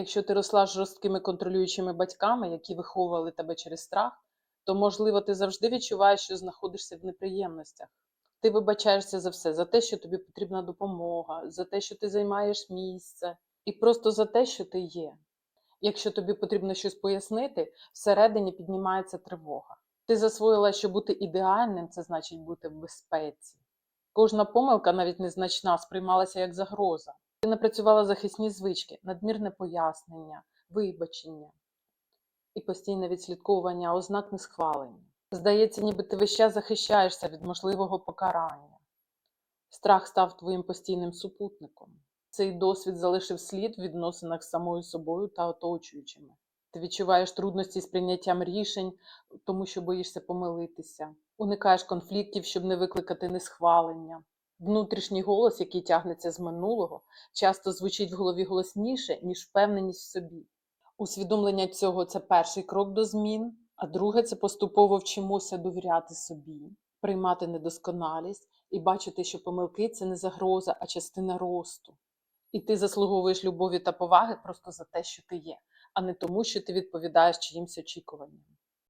Якщо ти росла з жорсткими контролюючими батьками, які виховували тебе через страх, то, можливо, ти завжди відчуваєш, що знаходишся в неприємностях. Ти вибачаєшся за все, за те, що тобі потрібна допомога, за те, що ти займаєш місце, і просто за те, що ти є. Якщо тобі потрібно щось пояснити, всередині піднімається тривога. Ти засвоїла, що бути ідеальним це значить бути в безпеці. Кожна помилка, навіть незначна, сприймалася як загроза. Ти напрацювала захисні звички, надмірне пояснення, вибачення і постійне відслідковування ознак несхвалення. Здається, ніби ти час захищаєшся від можливого покарання. Страх став твоїм постійним супутником. Цей досвід залишив слід в відносинах з самою собою та оточуючими. Ти відчуваєш трудності з прийняттям рішень, тому що боїшся помилитися, уникаєш конфліктів, щоб не викликати несхвалення. Внутрішній голос, який тягнеться з минулого, часто звучить в голові голосніше, ніж впевненість в собі. Усвідомлення цього це перший крок до змін, а друге це поступово вчимося довіряти собі, приймати недосконалість і бачити, що помилки це не загроза, а частина росту. І ти заслуговуєш любові та поваги просто за те, що ти є, а не тому, що ти відповідаєш чиїмсь очікуванням.